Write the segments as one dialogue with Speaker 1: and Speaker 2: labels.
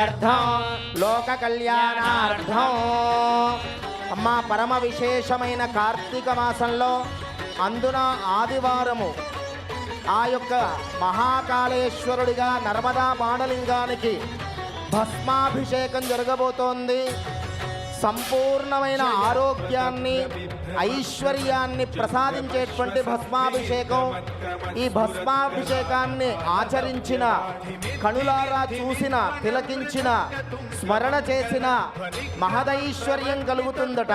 Speaker 1: అర్థం. లోక కళ్యాణార్థం. అమ్మ పరమ విశేషమైన కార్తీక మాసంలో అందున ఆదివారము ఆ యొక్క మహాకాళేశ్వరుడిగా నర్మదా బాణలింగానికి భస్మాభిషేకం జరగబోతోంది. సంపూర్ణమైన ఆరోగ్యాన్ని ఐశ్వర్యాన్ని ప్రసాదించేటువంటి భస్మాభిషేకం. ఈ భస్మాభిషేకాన్ని ఆచరించిన కనులారా చూసిన తిలకించిన స్మరణ చేసిన మహదైశ్వర్యం కలుగుతుందట.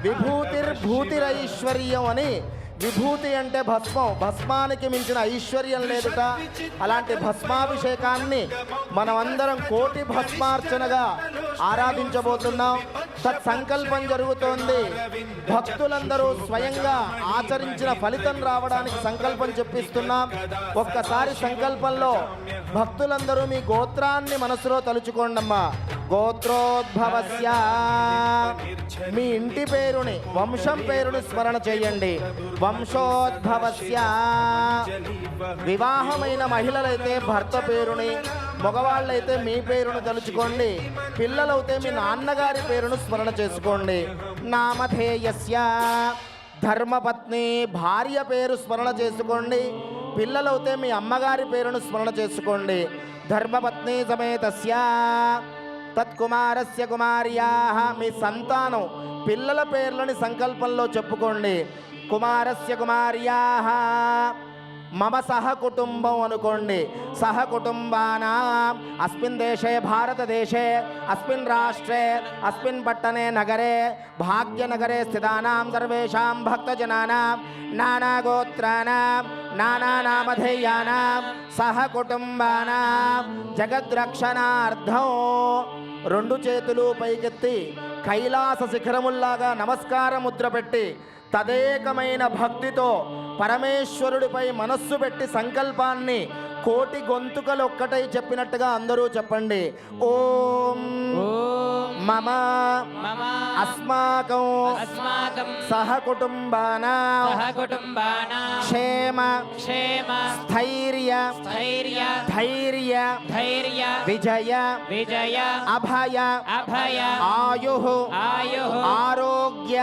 Speaker 1: విభూతిర్భూతిరైశ్వర్యం అని విభూతి అంటే భస్మం. భస్మానికి మించిన ఐశ్వర్యం లేదుట. అలాంటి భస్మాభిషేకాన్ని మనమందరం కోటి భస్మార్చనగా ఆరాధించబోతున్నాం. సత్సంకల్పం జరుగుతోంది. భక్తులందరూ స్వయంగా ఆచరించిన ఫలితం రావడానికి సంకల్పం చెప్పిస్తున్నాం. ఒక్కసారి సంకల్పంలో భక్తులందరూ మీ గోత్రాన్ని మనసులో తలుచుకోండమ్మా. గోత్రోద్భవస్యా. మీ ఇంటి పేరుని వంశం పేరుని స్మరణ చేయండి. వంశోద్భవస్య. వివాహమైన మహిళలైతే భర్త పేరుని మగవాళ్ళైతే మీ పేరును తలుచుకోండి. పిల్లలైతే మీ నాన్నగారి పేరును స్మరణ చేసుకోండి. నామధేయస్య. ధర్మపత్ని భార్య పేరు స్మరణ చేసుకోండి. పిల్లలైతే మీ అమ్మగారి పేరును స్మరణ చేసుకోండి. ధర్మపత్ని సమేతస్య. తత్కుమారస్య కుమార్యా. మీ సంతానం పిల్లల పేర్లని సంకల్పంలో చెప్పుకోండి. కుమారస్య కుమార్యా. మమ సహ కుటుంబం అనుకోండి. సహ కుటుంబానాం అస్మిన్ దేశే భారతదేశే అస్మిన్ రాష్ట్రే అస్మిన్ పట్టణే నగరే భాగ్యనగరే స్థితానాం సర్వేషాం భక్తజనానాం నానాగోత్రానాం నానానామధేయానాం సహ కుటుంబానాం జగద్రక్షణార్థం. రెండు చేతులు పైకెత్తి కైలాస శిఖరముల్లాగా నమస్కార ముద్ర పెట్టి తదేకమైన భక్తితో పరమేశ్వరుడిపై మనస్సు పెట్టి సంకల్పాన్ని కోటి గొంతుకలు ఒక్కటై చెప్పినట్టుగా అందరూ చెప్పండి. ఓం మమ అస్మాకం
Speaker 2: సహ కుటుంబానాం
Speaker 1: క్షేమ
Speaker 2: క్షేమ
Speaker 1: స్థైర్య
Speaker 2: స్థైర్య
Speaker 1: ధైర్య
Speaker 2: ధైర్య
Speaker 1: విజయ
Speaker 2: విజయ
Speaker 1: అభయ
Speaker 2: అభయ
Speaker 1: ఆయు
Speaker 2: ఆయు
Speaker 1: ఆరోగ్య